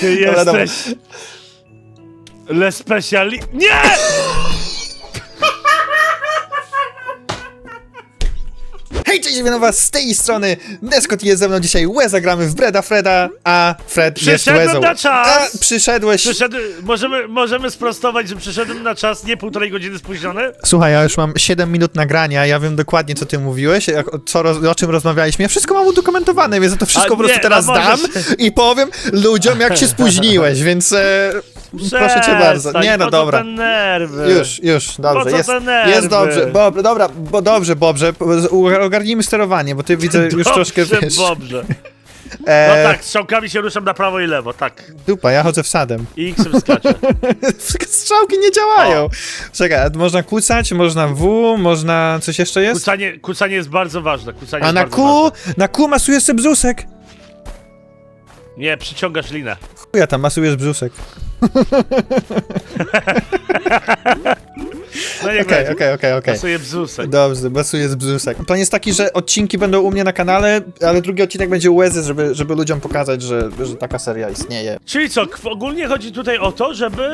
Ty dobra. jesteś... Le speciali... Nie! Cześć, witam z tej strony. Deskot jest ze mną dzisiaj. Łeza gramy w Breda Freda, a Fred jest Przyszedłem Łezą. na czas! A, przyszedłeś. Przyszedł... Możemy, możemy sprostować, że przyszedłem na czas, nie półtorej godziny spóźniony? Słuchaj, ja już mam 7 minut nagrania, ja wiem dokładnie, co ty mówiłeś, jak, o, co, roz- o czym rozmawialiśmy. Ja wszystko mam udokumentowane, więc ja to wszystko A po prostu nie, teraz no dam możesz- i powiem ludziom, jak się spóźniłeś, więc e, proszę cię bardzo. Nie no, dobra. nerwy? Już, już, dobrze, co jest, te nerwy? jest dobrze, Bob, dobra, bo dobrze, Bobrze, u- ogarnijmy sterowanie, bo ty widzę już Dobrze, troszkę, wiesz, Dobrze. No e, tak, strzałkami się ruszam na prawo i lewo, tak. dupa, ja chodzę wsadem. I X wskacze. Strzałki nie działają. Czekaj, a można kucać, można W, można, coś jeszcze jest? Kucanie, kucanie jest bardzo ważne, kucanie A jest na bardzo Q, ważne. na Q masujesz sobie brzusek. Nie, przyciągasz linę. Chuja tam, masujesz brzusek. No nie Okej, okej, okej, okej. Pasuje bzusek. Dobrze, masujesz brzusek. Plan jest taki, że odcinki będą u mnie na kanale, ale drugi odcinek będzie u Łezy, żeby, żeby ludziom pokazać, że, że taka seria istnieje. Czyli co, k- ogólnie chodzi tutaj o to, żeby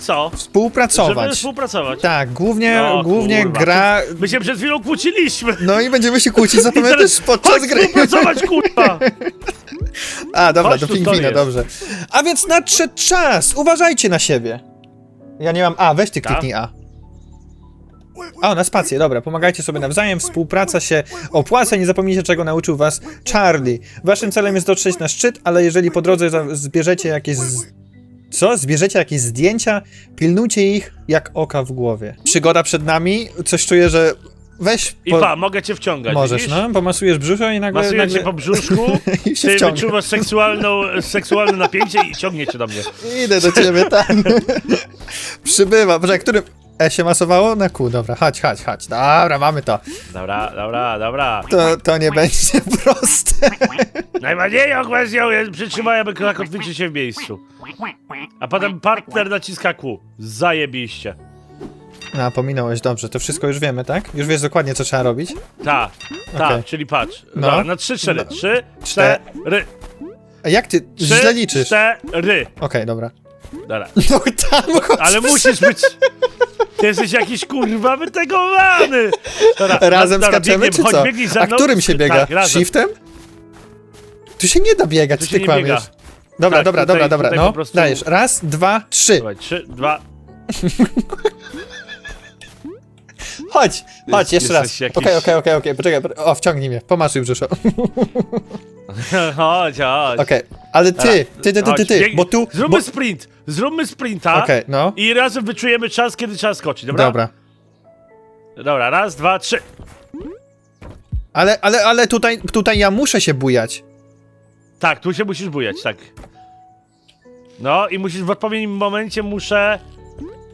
co? Żeby Współpracować. współpracować. Tak, głównie, No, głównie kurwa. gra... My się przed chwilą kłóciliśmy. No i będziemy się kłócić, I teraz też podczas Chodź gry. współpracować, kurwa! A, dobra, Chodź do tu, pingwina, dobrze. A więc nadszedł czas! Uważajcie na siebie! Ja nie mam A, weź ty Tak? kliknij A. O, na spację, dobra, pomagajcie sobie nawzajem, współpraca się opłaca, nie zapomnijcie czego nauczył was Charlie. Waszym celem jest dotrzeć na szczyt, ale jeżeli po drodze za- zbierzecie jakieś... Z... Co? Zbierzecie jakieś zdjęcia? Pilnujcie ich jak oka w głowie. Przygoda przed nami, coś czuję, że... Weź... I po- pa, mogę cię wciągać, Możesz, widzisz? no, pomasujesz brzucho i nagle... Masuję nagle... cię po brzuszku, I się ty wciąga. wyczuwasz seksualną, seksualne napięcie i ciągnie cię do mnie. Idę do ciebie, tak. Przybywa. Poczekaj, którym... E się masowało? Na Q, dobra, chodź, chodź, chodź. Dobra, mamy to. Dobra, dobra, dobra. To, to nie będzie proste. Najważniejszą kwestią jest przytrzymaj, aby kotwiczy się w miejscu. A potem partner naciska Q. Zajebiście. A, pominąłeś, dobrze, to wszystko już wiemy, tak? Już wiesz dokładnie, co trzeba robić? Ta, ta, Okej. czyli patrz. No. Dobra, na trzy, cztery. No. Trzy, Czte- cztery. A jak ty Trzy, źle liczysz? Okej, cztery. dobra. Dobra. No tam, chodź. Ale musisz być... Ty jesteś jakiś kurwa wytegowany! Dobra, Razem dobra, skaczemy, biegniemy, czy chodź, co? biegnij A mną. którym się biega? Tak, razem. Shiftem? Tu się nie da biegać, Tu ty nie kłamiesz. biega. Dobra, Tak, dobra, tutaj- dobra, dobra, tutaj po no. prostu- Dajesz, raz, dwa, trzy. Dawaj, trzy, dwa... Chodź, chodź, jeszcze raz. jesteś Okej, jakiś- okej, okej, okej, poczekaj, po- o, wciągnij mnie, pomasuj brzuszo. chodź, chodź. Okej, ale ty, ty, ty, ty, ty, Chodź, ty, bo tu... Zróbmy bo... sprint! Zróbmy sprinta Okej, no. i razem wyczujemy czas, kiedy trzeba skoczyć, dobra? Dobra. Dobra, raz, dwa, trzy. Ale, ale, ale tutaj, tutaj ja muszę się bujać. Tak, tu się musisz bujać, tak. No i musisz w odpowiednim momencie muszę...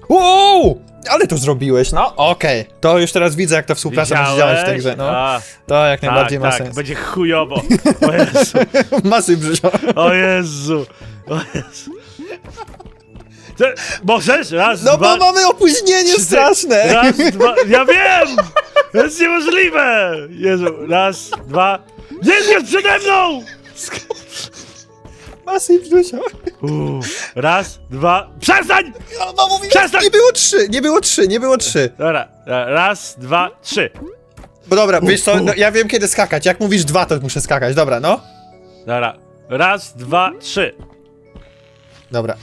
Wow! Ale to zrobiłeś, no okej. To już teraz widzę, jak ta współpraca będzie działać w tej grze, no. A, To jak tak, najbardziej ma tak, sens. będzie chujowo. O Jezu, Masuj brzuszo. o Jezu, o Jezu. Ty, możesz? Raz, No dwa, bo mamy opóźnienie trzy, straszne. Raz, dwa, ja wiem! To jest niemożliwe! Jezu, raz, dwa... Jest, jest przede mną! Masuj brzuszo. Uuu, raz, dwa... Przestań! No mówiłem, Przestań! nie było trzy, nie było trzy, nie było trzy. Dobra, raz, dwa, trzy. Bo dobra, wiesz co, no, ja wiem kiedy skakać. Jak mówisz dwa, to muszę skakać. Dobra, no. Dobra, raz, dwa, trzy. Dobra.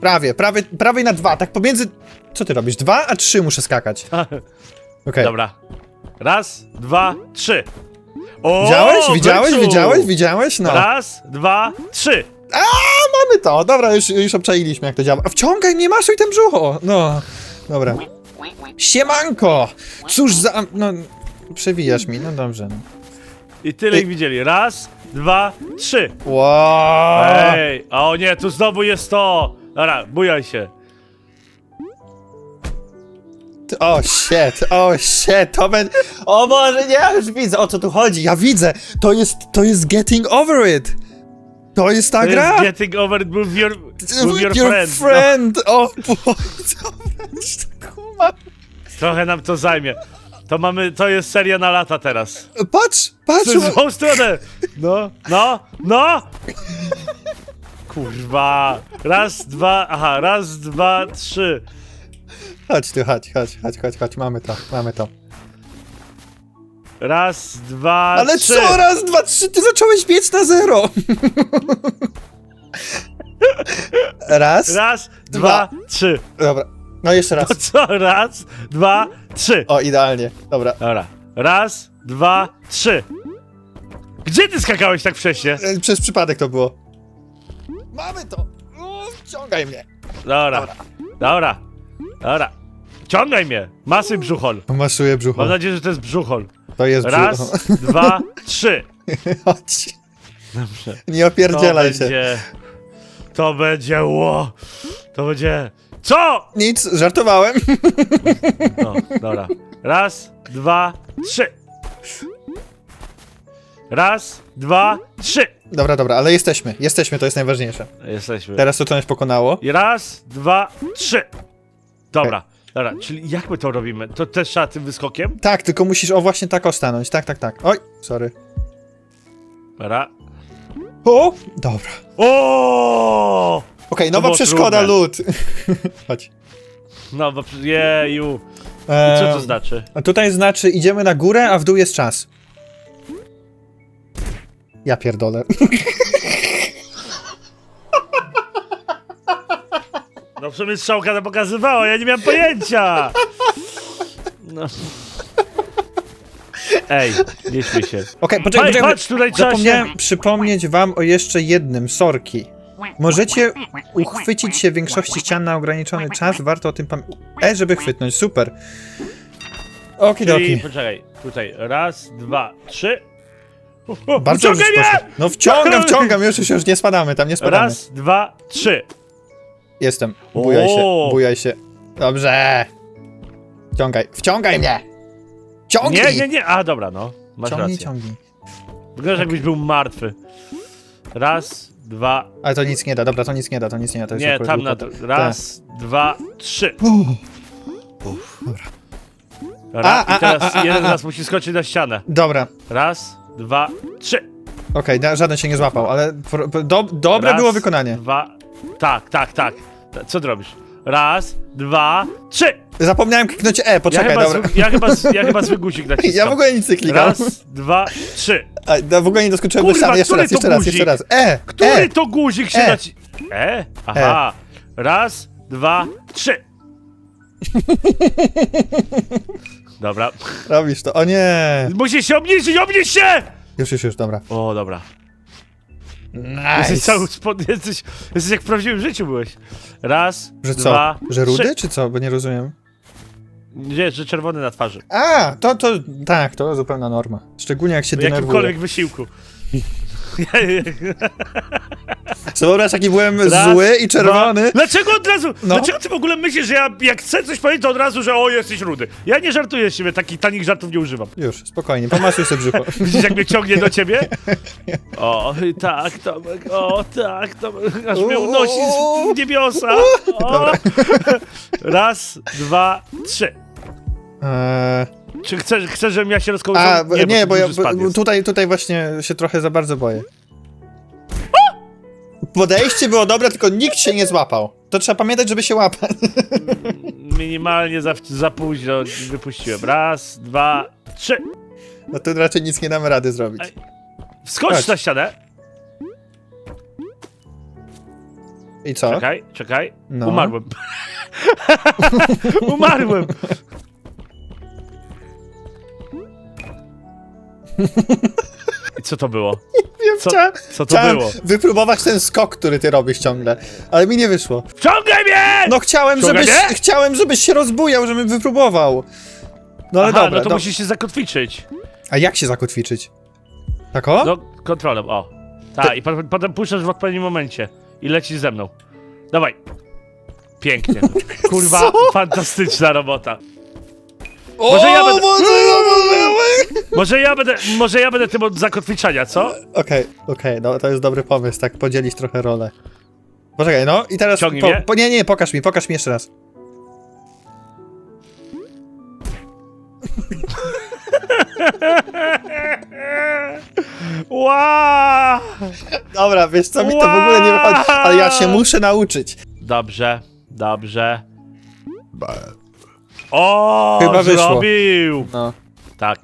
Prawie, prawie, prawie na dwa, tak pomiędzy... Co ty robisz? Dwa, a trzy muszę skakać. Okej. Dobra. Raz, dwa, trzy. O, Widziałeś? Widziałeś? Widziałeś? Widziałeś? No. Raz, dwa, trzy. Mamy to, dobra, już, już obczailiśmy jak to działa. A Wciągaj mnie, masuj ten brzucho! No, dobra. Siemanko! Cóż za... no... Przewijasz mi, no dobrze. No. I tyle ich widzieli. Raz, dwa, trzy. Wow! Ej, a o nie, tu znowu jest to. Dobra, bujaj się. O shit, o shit, to będzie... O Boże, nie, ja już widzę, o co tu chodzi, ja widzę! To jest, to jest Getting Over It! To jest ta To gra! jest getting over with your, with your, Your friend. friend. O Boże. No, trochę nam to zajmie. To mamy, to jest seria na lata teraz. Patrz, patrz! W złą stronę. No, no, no. kurwa. Raz, dwa, aha, raz, dwa, trzy. Chodź tu, chodź, chodź, chodź, chodź, chodź, mamy to, mamy to. Raz, dwa, Ale trzy. co? Raz, dwa, trzy, ty zacząłeś biec na zero! Raz, Raz, dwa, trzy. dobra. No jeszcze raz. To co? Raz, dwa, trzy. O, idealnie. Dobra. Dobra. Raz, dwa, trzy. Gdzie ty skakałeś tak wcześnie? E, Przez przypadek to było. Mamy to! O, Wciągaj mnie! Dobra. Dobra. Dobra. Ciągaj mnie. Masy brzuchol. Masuję brzucho. Mam nadzieję, że to jest brzuchol. To jest Raz, dwa, trzy. Chodź. Dobrze. Nie To opierdzielaj się. będzie... To będzie ło. To będzie... Co? Nic, żartowałem. No, dobra. Raz, dwa, trzy. Raz, dwa, trzy. Dobra, dobra, ale jesteśmy. Jesteśmy, to jest najważniejsze. Jesteśmy. Teraz to co nas pokonało. I raz, dwa, trzy. Dobra. Dobra, czyli jak my to robimy? To też trzeba tym wyskokiem? Tak, tylko musisz o właśnie tak ostanąć. Tak, tak, tak. Oj, sorry. Dobra. O! Dobra. O! Okej, nowa było przeszkoda trudne. lód. Chodź. No, bo jeju. I co to znaczy? A tutaj znaczy idziemy na górę, a w dół jest czas. Ja pierdolę. No w sumie strzałka to pokazywała, ja nie miałem pojęcia! No. Ej, nie śmiej się. Okej, poczekaj, Ej, poczekaj. patrz, tutaj trzeba Zapomniałem przypomnieć wam o jeszcze jednym, sorki. Możecie uchwycić się większości ścian na ograniczony czas, warto o tym pamiętać. E, żeby chwytnąć, super. Czyli, Okidoki. poczekaj, tutaj raz, dwa, trzy. Bardzo dobrze mnie! poszło. No wciągam, wciągam, już, już, już nie spadamy, tam nie spadamy. Raz, dwa, trzy. Jestem. Bujaj się, O! bujaj się. Dobrze. Wciągaj, wciągaj mnie! Ciągnij! Nie, nie, nie, a dobra, no. Masz Ciągnij, rację. ciągnij. Wyglądasz jakbyś był martwy. Raz, dwa, Ale to nic nie da, dobra, to nic nie da, to nic nie da. To jest nie, akurat tam na głupota. Raz, dwa, trzy. Tak. Uff. Dobra, A, a, i teraz a, a, a, jeden z a. nas musi skoczyć na ścianę. Dobra, Raz, dwa, trzy. okej, da- żaden się nie złapał, ale pro- pro- do, dobre Raz, było wykonanie. Dwa, tak, tak, tak. Ta- Co ty robisz? Raz, dwa, trzy. Zapomniałem kliknąć E, Ja poczekaj, chyba, dobra. zły, ja, chyba, z- ja chyba zły guzik naciskam. Ja w ogóle nic nie klikam. Raz, dwa, trzy. A, no, w ogóle nie doskoczyłem do Kurwa, ściany. Jeszcze który raz, to jeszcze raz, guzik? jeszcze raz. E! Który e. to guzik się E. naci... E? Aha. Raz, dwa, trzy. Dobra. Robisz to, o nie! Musisz się obniżyć, obniż się! Już, już, już, dobra. O, dobra. Jesteś Nice. cały spod... Jesteś, jesteś jak w prawdziwym życiu byłeś. Raz, Że co? dwa, Że rudy, trzy. czy co? Bo nie rozumiem. Nie, że czerwony na twarzy. A, to, to, tak, to zupełna norma. Szczególnie jak się W denerwuję. jakimkolwiek wysiłku. Zobacz, jaki byłem Raz, zły i czerwony. Dwa. Dlaczego od razu? No. Dlaczego ty w ogóle myślisz, że ja jak chcę coś powiedzieć, to od razu, że o, jesteś rudy? Ja nie żartuję z siebie, takich tanich żartów nie używam. Już, spokojnie, pomasuj sobie brzucho. Widzisz, jak mnie ciągnie do ciebie? O, tak, Tomek, o, tak, Tomek, aż mnie unosi w niebiosa. O. Raz, dwa, trzy. Eee, Czy chcesz, chcesz żebym ja się rozkołysał? a, bo- nie, bo ja bo, tutaj, tutaj właśnie się trochę za bardzo boję. Podejście było dobre, tylko nikt się nie złapał. To trzeba pamiętać, żeby się łapać. Minimalnie za, za późno wypuściłem. Raz, dwa, trzy. No tu raczej nic nie damy rady zrobić. Ej. Wskocz Chodź. na ścianę. I co? Czekaj, czekaj. No. Umarłem. Umarłem. I co to było? Wiem, Co, chciałem, co to chciałem było? wypróbować ten skok, który ty robisz ciągle, ale mi nie wyszło. Wciągaj mnie! No chciałem, Ściąga żebyś, mnie? chciałem, żebyś się rozbujał, żebym wypróbował. No ale Aha, dobra, no to do- musisz się zakotwiczyć. A jak się zakotwiczyć? Tak o? No, kontrolą, o. Tak, i potem, potem puszczasz w odpowiednim momencie. I lecisz ze mną. Dawaj. Pięknie. Kurwa, Co? fantastyczna robota. o, może ja będę- Może ja będę... Może ja będę, może ja będę tym od zakotwiczenia, co? Okej, okej, no to jest dobry pomysł, tak podzielić trochę rolę. Poczekaj, no i teraz... Ciągnij Po, mnie. po, nie, nie, pokaż mi, pokaż mi jeszcze raz. Ła! Dobra, wiesz co, mi to w ogóle nie wychodzi, ale ja się muszę nauczyć. Dobrze, dobrze. O, Chyba wyszło. zrobił! No. Tak.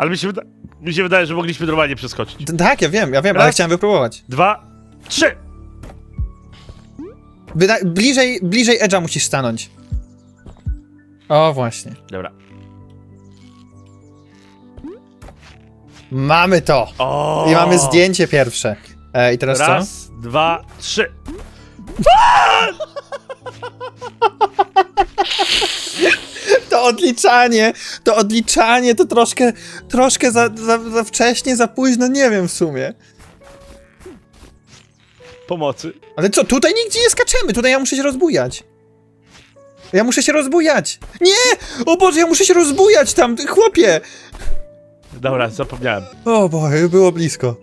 Ale mi się, wyda mi się wydaje, że mogliśmy normalnie przeskoczyć. D- Tak, ja wiem, ja wiem, ale Raz. chciałem wypróbować. Dwa, trzy! Wyda- bliżej, bliżej Edge'a musisz stanąć. O, właśnie. Dobra. Mamy to! O! I mamy zdjęcie pierwsze. E, I teraz co? Raz, dwa, trzy. To odliczanie, to odliczanie to troszkę, troszkę za, za, za wcześnie, za późno, nie wiem w sumie. Pomocy. Ale co, tutaj nigdzie nie skaczemy, tutaj ja muszę się rozbujać. Ja muszę się rozbujać. Nie! O Boże, ja muszę się rozbujać tam, ty chłopie! Dobra, zapomniałem. O Boże, było blisko.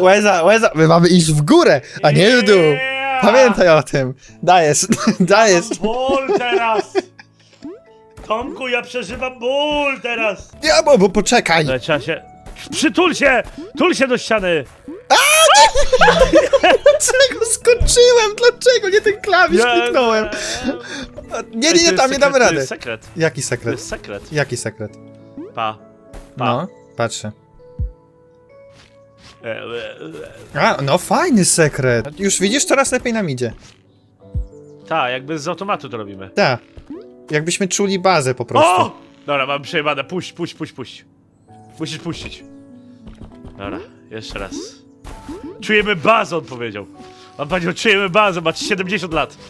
Łeza, łeza, my mamy iść w górę, a nie w dół. Yeah. Pamiętaj o tym. Dajesz, dajesz. Ból teraz! Tomku, ja przeżywam ból teraz! Ja, bo, bo poczekaj. Ale trzeba się... Przytul się! Tul się do ściany! Dlaczego skoczyłem? Dlaczego nie ten klawisz kliknąłem? Nie, nie, nie, tam nie damy To rady. jest sekret. Jaki To sekret? jest sekret. Jaki sekret? Pa. Pa. No, patrzę. A, no fajny sekret. Już widzisz, coraz lepiej nam idzie. Ta, jakby z automatu to robimy. Tak. Jakbyśmy czuli bazę po prostu. O! Dobra, mam przejebane. Puść, puść, puść, puść. Musisz puścić. Dobra, jeszcze raz. Czujemy bazę, on powiedział. On powiedział, czujemy bazę, macie 70 lat.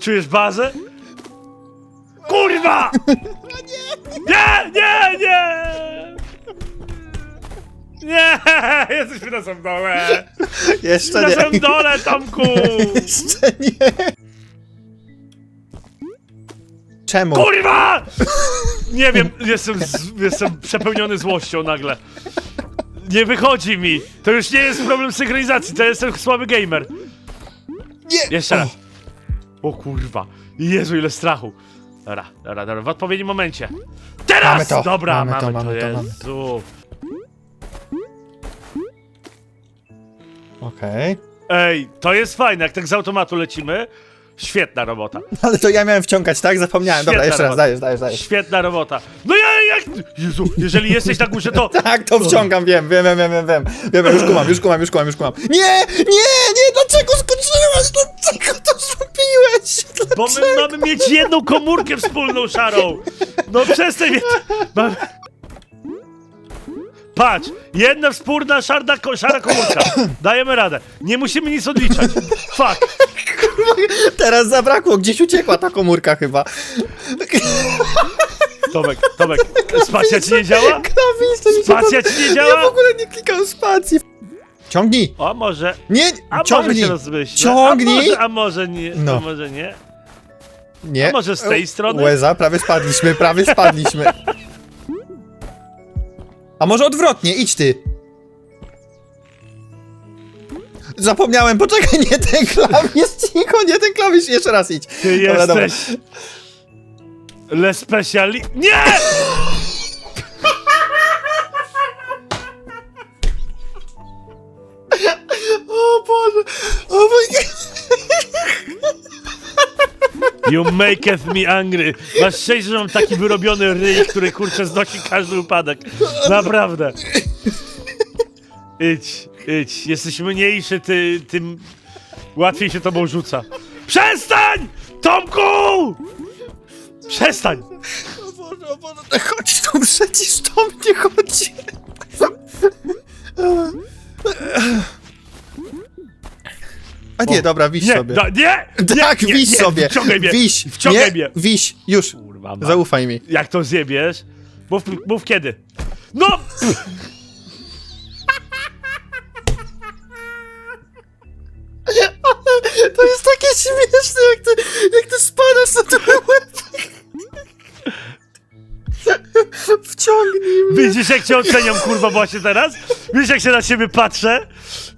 Czujesz bazę? Kurwa! Nie, nie, nie! Nie! Jesteśmy na samym dole! Jeszcze Na nie. samym dole, Tomku! Jeszcze nie. Czemu? Kurwa! Nie wiem, jestem, z, jestem przepełniony złością nagle. Nie wychodzi mi. To już nie jest problem synchronizacji, to jestem słaby gamer. Nie. Jeszcze raz. O kurwa. Jezu, ile strachu. Dobra, dobra, dobra, w odpowiednim momencie. Teraz! Mamy to, Dobra, mamy to, mamy, mamy to, to, mamy Jezu. Okej. Ej, to jest fajne, jak tak z automatu lecimy. Świetna robota. Ale to ja miałem wciągać, tak? Zapomniałem. Dobra, Świetna jeszcze raz, robota. dajesz, dajesz, dajesz. Świetna robota. No ja jak... Jezu, jeżeli jesteś na górze, to... Tak, to wciągam, wiem, wiem, wiem, wiem, wiem, wiem. Wiem, już kumam, już kumam, już kumam, już kumam. Nie, nie, nie, dlaczego skoczyłeś? Dlaczego to zrobiłeś? Bo my mamy mieć jedną komórkę wspólną szarą! No przestań mnie... Mam... Patrz, jedna wspólna szarda, ko, szara komórka. Dajemy radę. Nie musimy nic odliczać. Fuck. Teraz zabrakło, gdzieś uciekła ta komórka chyba. Tomek, Tomek, spacja ci nie działa? Klawisze mi się Spacja ci nie Ja w działa? ogóle nie klikam spacji. Ciągnij! O, może... Nie, A może ciągnij! się rozmyślę. Ciągnij! A może, a może nie. No. A może nie. Nie. A może z tej strony? Łeza, prawie spadliśmy, prawie spadliśmy. A może odwrotnie, idź ty. Zapomniałem, poczekaj, nie ten klawisz, cicho, nie ten klawisz, jeszcze raz idź. Ty jesteś... Le speciali... Nie! You maketh me angry. Masz szczęście, że mam taki wyrobiony ryj, który kurczę znosi każdy upadek. Naprawdę. Idź, idź. Jesteś mniejszy, ty, tym łatwiej się tobą rzuca. Przestań! Tomku! Przestań! O Boże, o Boże, chodź tu przecież, to mnie chodzi. A nie, dobra, wiś Nie, sobie. da, nie! Tak, nie, nie, wiś nie, sobie. Wciągaj mnie! Wiś, Wciągaj nie, mnie! Wiś, już. Kurwa, ma. Zaufaj mi. Jak to zjebiesz? Mów, mów kiedy. No! To jest takie śmieszne, jak ty, jak ty spadasz na ten łeb. Mnie. Widzisz jak cię oceniam, kurwa, właśnie teraz? Widzisz, jak się na ciebie patrzę?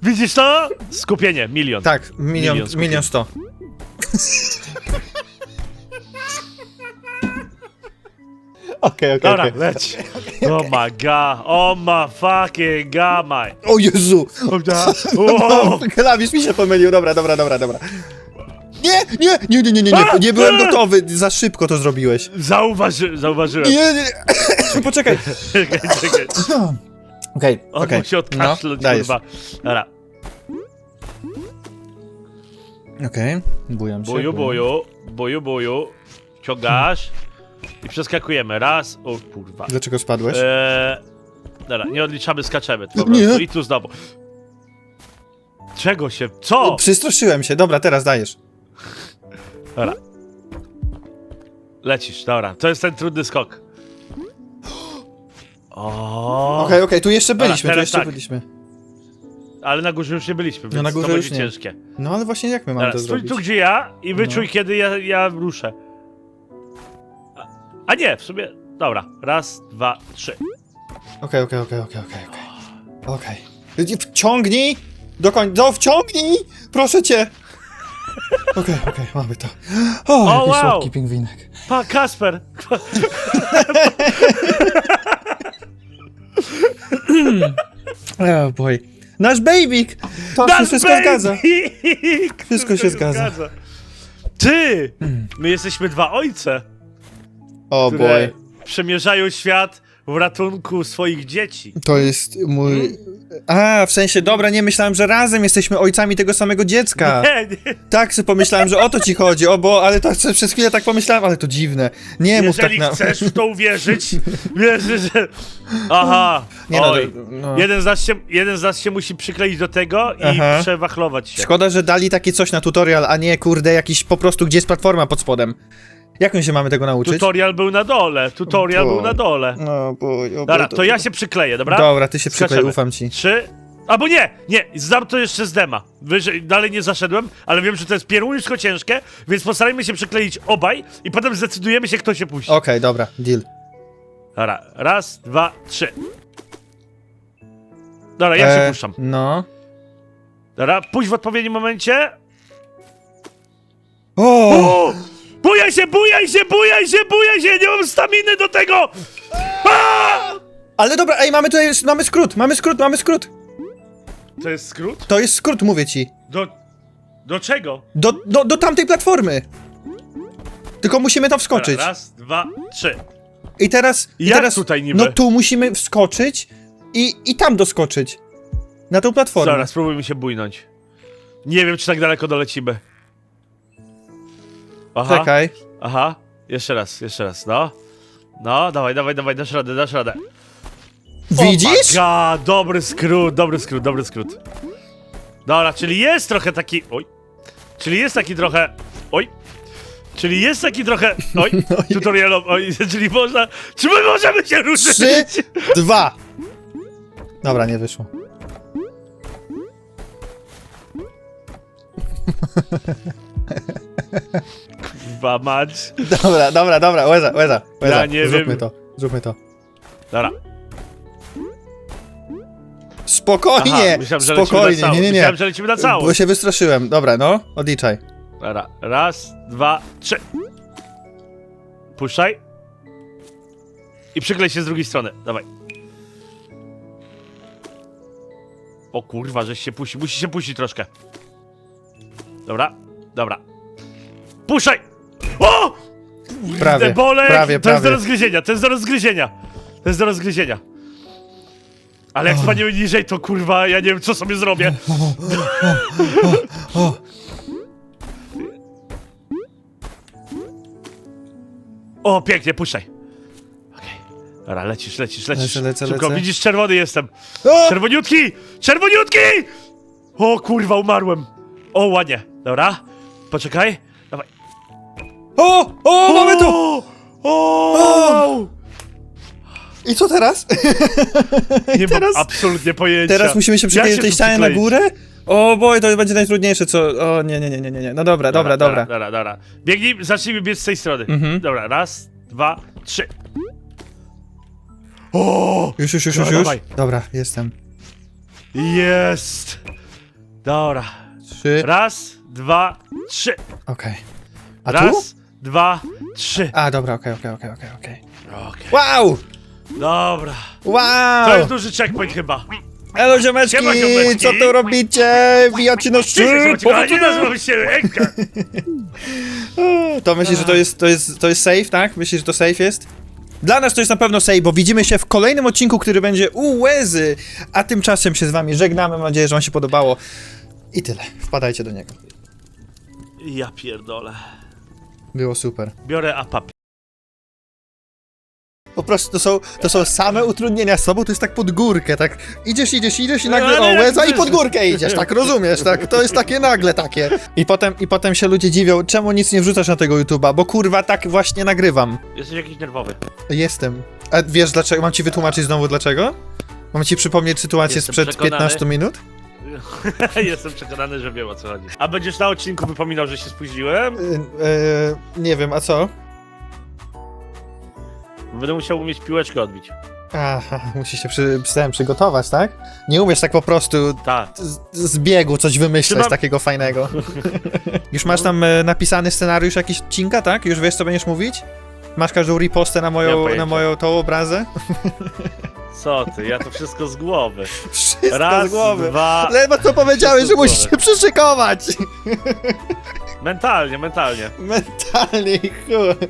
Widzisz to? Skupienie, milion. Tak, milion, Milion milion, sto. Okej, okej, Dobra, okej. leć. Oh my god, oh my fucking god, my. O Jezu! Wow. Klawisz mi się pomylił, dobra, dobra, dobra, dobra. Nie, nie, nie, nie, nie, nie, nie, nie byłem gotowy, za szybko to zrobiłeś. Zauważy, zauważyłem. Nie, nie, nie. Poczekaj. Czekaj, czekaj. Okej, On okej. musi odkaszleć, No, dajesz. kurwa. Dobra, Okej, bujam się. buju, bujam. buju, buju, buju. Ciągasz i przeskakujemy. Raz, o kurwa. Dlaczego spadłeś? Eee, dobra, nie odliczamy, skaczemy. Po Nie. prostu. I tu znowu. Czego się? Co? Przestraszyłem się, dobra, teraz dajesz. Dobra. Lecisz, dobra. To jest ten trudny skok. O, Okej, okej, tu jeszcze byliśmy, tu teraz jeszcze tak. byliśmy. ale na górze już nie byliśmy, więc No na górze to już będzie nie. ciężkie. No ale właśnie jak my mamy Dobra, to stój zrobić? tu gdzie ja i wyczuj No. kiedy ja, ja ruszę. A, a nie, w sumie. Dobra, raz, dwa, trzy. Okej, okej, okej, okej, okej, okej. Okej. Wciągnij! Do końca, do wciągnij! Proszę cię! Okej, okej, mamy to. O, O, jaki wow! słodki pingwinek. Pa, Kasper! Oh boy. Nasz babik! To się Nasz wszystko baby! zgadza. Wszystko się zgadza. Ty! My jesteśmy dwa ojce, O które boy. przemierzają świat w ratunku swoich dzieci. To jest mój... A, w sensie, dobra, nie myślałem, że razem jesteśmy ojcami tego samego dziecka. Nie, nie. Tak sobie pomyślałem, że o to ci chodzi, o bo, ale tak przez chwilę tak pomyślałem, ale to dziwne. Nie mów tak Jeżeli na... chcesz w to uwierzyć, wierzy, że... Aha, Nie no, oj. no. Jeden, z nas się, jeden z nas się musi przykleić do tego i Aha. przewachlować się. Szkoda, że dali takie coś na tutorial, a nie, kurde, jakiś po prostu, gdzie jest platforma pod spodem. Jak my się mamy tego nauczyć? Tutorial był na dole, tutorial Bo- był na dole. No, bo... o, Dobra, to ja się przykleję, dobra? Dobra, ty się przyklej, Skaczemy. ufam ci. Trzy. Albo nie, nie, znam to jeszcze z dema. Wyżej, dalej nie zaszedłem, ale wiem, że to jest pieruńsko ciężkie, więc postarajmy się przykleić obaj i potem zdecydujemy się, kto się puści. Okej, dobra, deal. Dobra, raz, dwa, trzy. Dobra, ja się E, puszczam. No. Dobra, pójdź w odpowiednim momencie. O! O! Bujaj się, bujaj się, bujaj się, bujaj się, nie mam staminy do tego! A! Ale dobra, ej, mamy tutaj, mamy skrót, mamy skrót, mamy skrót. To jest skrót? To jest skrót, mówię ci. Do... Do czego? Do, do, do tamtej platformy. Tylko musimy tam wskoczyć. Raz, dwa, trzy. I teraz... I Jak teraz, tutaj niby? No tu musimy wskoczyć i, i tam doskoczyć. Na tą platformę. Zaraz, spróbujmy się bujnąć. Nie wiem, czy tak daleko dolecimy. Aha, Czekaj. aha. Jeszcze raz, jeszcze raz, no. No, dawaj, dawaj, dawaj, dasz radę, dasz radę. Widzisz? Dobry skrót, dobry skrót, dobry skrót. Dobra, czyli jest trochę taki... Oj. Czyli jest taki trochę... Oj. Czyli jest taki trochę... Oj, tutorialowy, oj, czyli można... Czy my możemy się ruszyć? Trzy, dwa. Dobra, nie wyszło. Dwa mać. Dobra, dobra, dobra, łeza, łeza, łeza. Ja nie Zróbmy wiem. to, zróbmy to. Dobra. Spokojnie, Aha, myślałem, że lecimy na spokojnie, całość. nie, nie, nie. Myślałem, że lecimy na całość. Bo się wystraszyłem. Dobra, no, odliczaj. Dobra, raz, dwa, trzy. Puszczaj. I przyklej się z drugiej strony. Dawaj. O kurwa, żeś się puści. Musi się puścić troszkę. Dobra, dobra. Puszczaj! O! Prawie, bolek, prawie, to jest do prawie. rozgryzienia, to jest do rozgryzienia. To jest do rozgryzienia. Ale jak spadniemy niżej, to kurwa, ja nie wiem, co sobie zrobię. O, O, pięknie, puszczaj. Okej. Dobra, lecisz, lecisz, lecisz. Lecę, lecę, Szybko, lecę. widzisz, czerwony jestem. o, Czerwoniutki! Czerwoniutki! O kurwa, umarłem. O, ładnie. Dobra, poczekaj. Dawaj. O, o, mamy to! O! I co teraz? Nie teraz- mam absolutnie pojęcia. Teraz musimy się do tej tu ściany na przykleić? górę? O boj, to będzie najtrudniejsze, co... O, nie, nie, nie, nie, nie. No dobra, dobra, dobra. Dobra, dobra. Biegnij, zacznijmy biec z tej strony. Mhm. Dobra, raz, dwa, trzy. O! Już, już, już, już, już. dawaj. Dobra, jestem. Jest! Dobra. Trzy. Raz, dwa, trzy. Okej. A tu? Raz, dwa, trzy. A, dobra, okej, okej, okej, okej, okej. Okej. Wow! Dobra. To Wow! jest duży checkpoint chyba. Elo ziomeczki, Siema, ziomeczki. co tu robicie? Bijacie na szczyt! Nie Powodzenia! nazywam się Ręka. To myślisz, że to jest, to, jest, to jest safe, tak? Myślisz, że to safe jest? Dla nas to jest na pewno safe, bo widzimy się w kolejnym odcinku, który będzie u łezy. A tymczasem się z wami żegnamy. Mam nadzieję, że wam się podobało. I tyle. Wpadajcie do niego. Ja pierdolę. Było super. Biorę apap. Po prostu to są, to są same utrudnienia z sobą, to jest tak pod górkę, tak idziesz, idziesz, idziesz i No, nagle o jak łeza i pod górkę idziesz, tak rozumiesz, tak, to jest takie nagle takie. I potem, I potem się ludzie dziwią, czemu nic nie wrzucasz na tego YouTube'a, bo kurwa tak właśnie nagrywam. Jesteś jakiś nerwowy. Jestem. A wiesz dlaczego? Mam ci wytłumaczyć znowu dlaczego? Mam ci przypomnieć sytuację Jestem sprzed przekonany. 15 minut? Jestem przekonany, że wiem o co chodzi. A będziesz na odcinku wypominał, że się spóźniłem? Yy, yy, nie wiem, a co? Będę musiał umieć piłeczkę odbić. Aha, musisz się przy, przy, przygotować, tak? Nie umiesz tak po prostu Tak. z, z biegu coś wymyśleć Trzeba- takiego fajnego. Już masz tam e, napisany scenariusz jakiś odcinka, tak? Już wiesz, co będziesz mówić? Masz każdą ripostę na moją, na moją tą obrazę? Co ty, ja to wszystko z głowy. Wszystko Raz, z głowy. dwa... Ledwo co powiedziałeś, że musisz się przyszykować. Mentalnie, mentalnie. Mentalnie, chuj.